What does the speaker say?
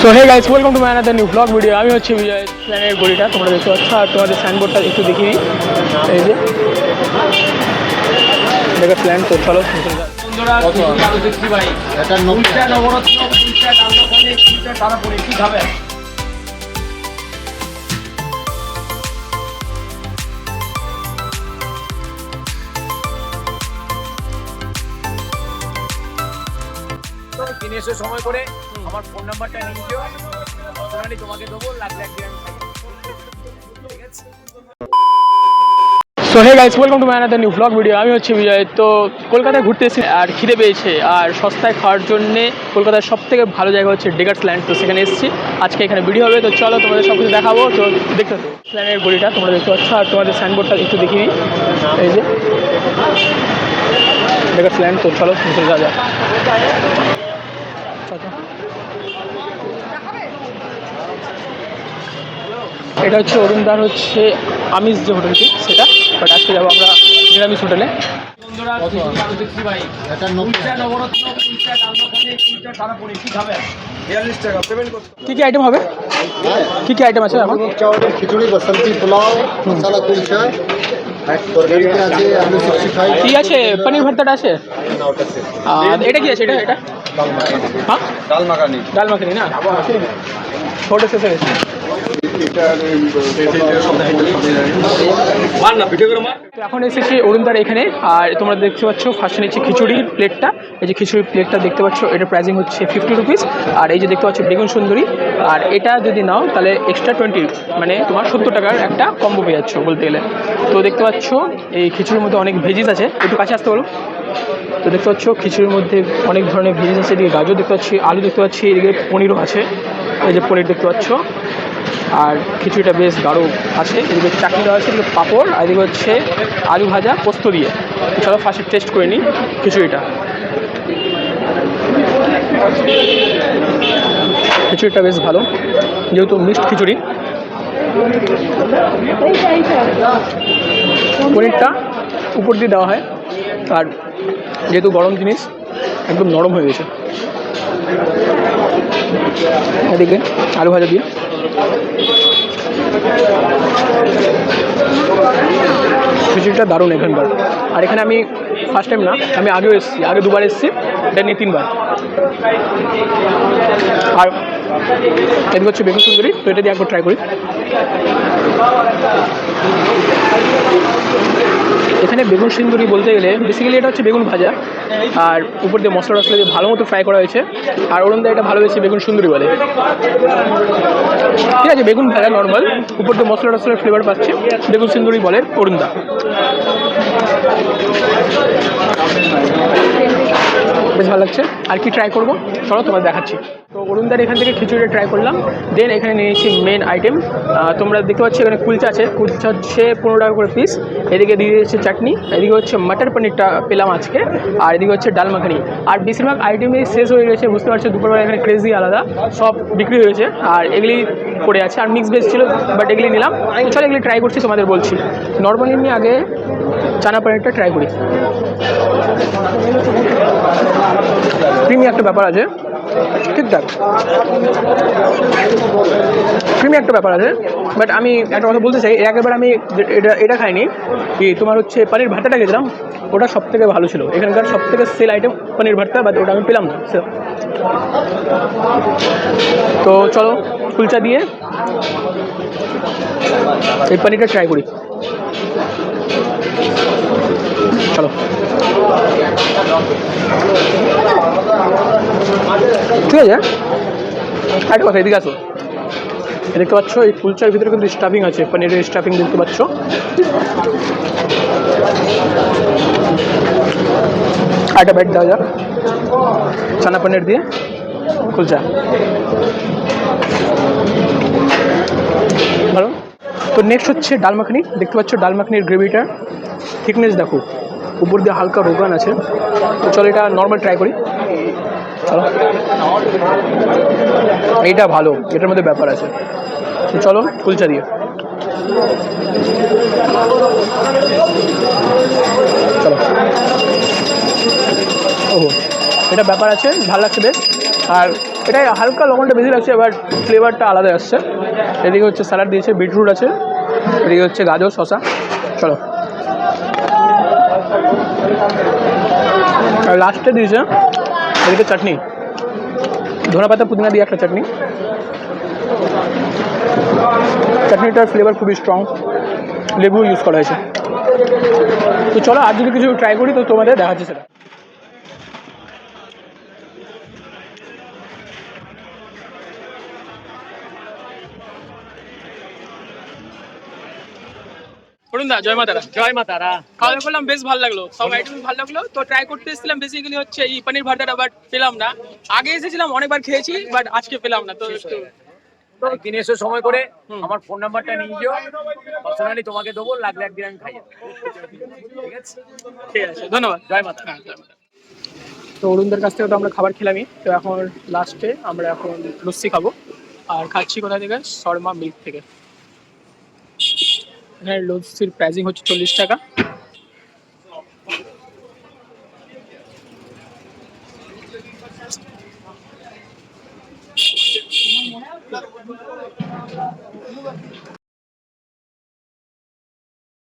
So hey guys welcome to my another new blog video আমি হচ্ছে বিজয় প্ল্যানের গড়িটা তোমরা দেখতে পাচ্ছ আর তোমাদের সাইনবোর্ডটা একটু দেখিয়ে এই যে। দেখো প্ল্যান তো চলো বন্ধুরা কিনে এসে সময় করে আমার ফোন নাম্বারটা নিয়ে নিও। সোনালি তোমাকে দেবো লাগলে একদিন ঠিক so hey guys welcome to my another new blog video আমি হচ্ছে বিজয়। তো কলকাতায় ঘুরতে এসেছি আর খিদে পেয়েছে আর সস্তায় খাওয়ার জন্যে কলকাতার সব থেকে ভালো জায়গা হচ্ছে ডেগার্স ল্যান্ড তো সেখানে এসেছি। আজকে এখানে ভিডিও হবে। তো চলো তোমাদের সব কিছু দেখাবো। তো দেখতে থাকো। প্ল্যানের গড়িটা তোমরা দেখতে পাচ্ছ। আর তোমাদের সাইনবোর্ডটা একটু দেখিয়ে এই যে। ডেগার্স ল্যান্ড তো চলো যাওয়া যাক চলো, চলো। এটা হচ্ছে অরুণদার হচ্ছে আমিষ যে হোটেলটি সেটা। বাট আজকে যাব আমরা নিরামিষ হোটেলে কি কি আইটেম হবে। কি কি আইটেম আছে খিচুড়ি বাসন্তী পোলাও মশলা কুলচা কি আছে? পনির ভর্তাটা আছে? এটা কি আছে? এটা এটা? ডাল মাখানি ডাল মাখানি না? শেষে গেছে এখন এসেছি অরুণদার এখানে আর তোমরা দেখতে পাচ্ছ ফার্স্টে নিচ্ছে খিচুড়ির প্লেটটা এই যে খিচুড়ির প্লেটটা দেখতে পাচ্ছ এটা প্রাইসিং হচ্ছে ফিফটি রুপিস আর এই যে দেখতে পাচ্ছ বেগুন সুন্দরী। আর এটা যদি নাও তাহলে এক্সট্রা টোয়েন্টি মানে তোমার সত্তর টাকার একটা কম্বো পেয়ে যাচ্ছ বলতে গেলে। তো দেখতে পাচ্ছ এই খিচুড়ির মধ্যে অনেক ভেজিস আছে। একটু কাছে আসতে বলো। তো দেখতে পাচ্ছ, খিচুড়ির মধ্যে অনেক ধরনের ভেজিস আছে, এদিকে গাজর দেখতে পাচ্ছি, আলু দেখতে পাচ্ছি, এদিকে পনিরও আছে। এই যে পনির দেখতে পাচ্ছ। আর খিচুড়িটা বেশ গাঢ় আছে, এদিকে চাটনি দেওয়া আছে, এদিকে পাঁপড়, আর এদিকে হচ্ছে আলু ভাজা, পোস্ত দিয়ে। চলো ফার্স্টে টেস্ট করে নিই খিচুড়িটা। খিচুড়িটা বেশ ভালো, যেহেতু মিক্সড খিচুড়ি। পনিরটা উপর দিয়ে দেওয়া হয়। আর যেহেতু গরম জিনিস, একদম নরম হয়ে গেছে। এদিকে আলু ভাজা দিয়ে। খিচুড়িটা দারুণ এখানকার। আর এখানে আমি ফার্স্ট টাইম না, আমি আগেও এসেছি, আগে দুবার এসেছি, এটা নিয়ে তিনবার। আর এদিকে হচ্ছে বেগুন সুন্দরী, তো এটা দিয়ে একবার ট্রাই করি। এখানে বেগুন সিন্দুরি বলতে গেলে বেসিক্যালি এটা হচ্ছে বেগুন ভাজা। আর উপর দিয়ে মশলা টসলা দিয়ে ভালো মতো ফ্রাই করা হয়েছে। আর ওরম দিয়ে এটা ভালোবেসে বেগুন সুন্দরী বলে। ঠিক আছে, বেগুন ভাজা নর্মাল উপর দিয়ে মশলা টসলার ফ্লেভার পাচ্ছে বেগুন সিন্দুরি বলে অরুণদা। বেশ ভালো লাগছে। আর কি ট্রাই করব? চলো তোমার দেখাচ্ছি। তো অরুণদার এখান থেকে খিচুড়িটা ট্রাই করলাম। দেন এখানে নিয়েছি মেন আইটেম তোমরা দেখতে পাচ্ছ এখানে কুলচা আছে। কুলচা হচ্ছে পনেরো টাকা করে পিস এদিকে দিয়ে দিয়েছে চাটনি। এদিকে হচ্ছে মাটার পনিরটা পেলাম আজকে। আর এদিকে হচ্ছে ডাল মাখানি। আর বেশিরভাগ আইটেমই শেষ হয়ে গেছে। বুঝতে পারছ, দুপুরবেলা এখানে ক্রেজি আলাদা। সব বিক্রি হয়েছে। আর এগুলি পড়ে আছে। আর মিক্স ভেজ ছিল বাট এগুলি নিলাম। চলো এগুলি ট্রাই করছি, তোমাদের বলছি। নর্মালি আমি আগে চানা পনিরটা ট্রাই করি। ক্রিমি একটা ব্যাপার আছে। ঠিকঠাক ক্রিমি একটা ব্যাপার আছে। বাট আমি একটা কথা বলতে চাই, এর আগেবার আমি এটা এটা খাইনি, কি তোমার হচ্ছে পানির ভাতাটা খেয়েছিলাম, ওটা সব থেকে ভালো ছিল। এখানকার সব থেকে সেল আইটেম পনির ভর্তা বাট ওটা আমি পেলাম না তো চলো, কুলচা দিয়ে এই পনিরটা ট্রাই করি। চলো। ঠিক আছে? একটা কথা এদিকে আসো। দেখতে পাচ্ছ, এই কুলচার ভিতরে কিন্তু স্টাফিং আছে। পনিরের স্টাফিং দেখতে পাচ্ছ। একটা ব্যাট দেওয়া যাক চানা পনির দিয়ে। কুলচা ভালো তো নেক্সট হচ্ছে ডাল মাখনি। দেখতে পাচ্ছ, ডাল মাখনির গ্রেভিটা থিকনেস দেখো। উপর দিয়ে হালকা রোগান আছে। তো চলো এটা নর্মাল ট্রাই করি। চলো। এইটা ভালো, এটার মধ্যে ব্যাপার আছে। তো চলো কুলচা দিয়ে চলো। ওহো, এটা ব্যাপার আছে, ভালো লাগছে বেশ। আর এটাই হালকা লবণটা বেশি লাগছে, এবার ফ্লেভারটা আলাদা আসছে। এদিকে হচ্ছে স্যালাড দিয়েছে বিটরুট আছে। এদিকে হচ্ছে গাজর শশা চলো। আর লাস্টে দিয়েছে, এদিকে চাটনি। ধনে পাতা, পুদিনা দিয়ে একটা চাটনি। চাটনিটার ফ্লেভার খুবই স্ট্রং লেবু ইউজ করা হয়েছে। তো চলো আর যদি কিছু ট্রাই করি, তো তোমাদের দেখাচ্ছি সেটা। অরুণদা জয় মাতারা। জয় মা তারা খাওয়া দাওয়া করলাম বেশ ভালো লাগল। সব আইটেম ভালো লাগল। তো ট্রাই করতে এসেছিলাম বেসিক্যালি হচ্ছে এই পনির ভর্তাটা বাট পেলাম না। আগে এসেছিলাম অনেকবার খেয়েছি বাট আজকে পেলাম না তো একটু একদিন এসো সময় করে আমার ফোন নাম্বারটা নিয়ে যেও। পার্সোনালি তোমাকে দেবো লাগলে একদিন আমি খাই ঠিক আছে? ঠিক আছে ধন্যবাদ। জয় মাতা হ্যাঁ, জয় মাতা। তো অরুণদের কাছ থেকে তো আমরা খাবার খেলামই। তো এখন লাস্টে আমরা এখন লস্যি খাব। আর খাচ্ছি কোথা থেকে? শর্মা মিল্ক থেকে। এখানে লস্যির প্রাইসিং হচ্ছে চল্লিশ টাকা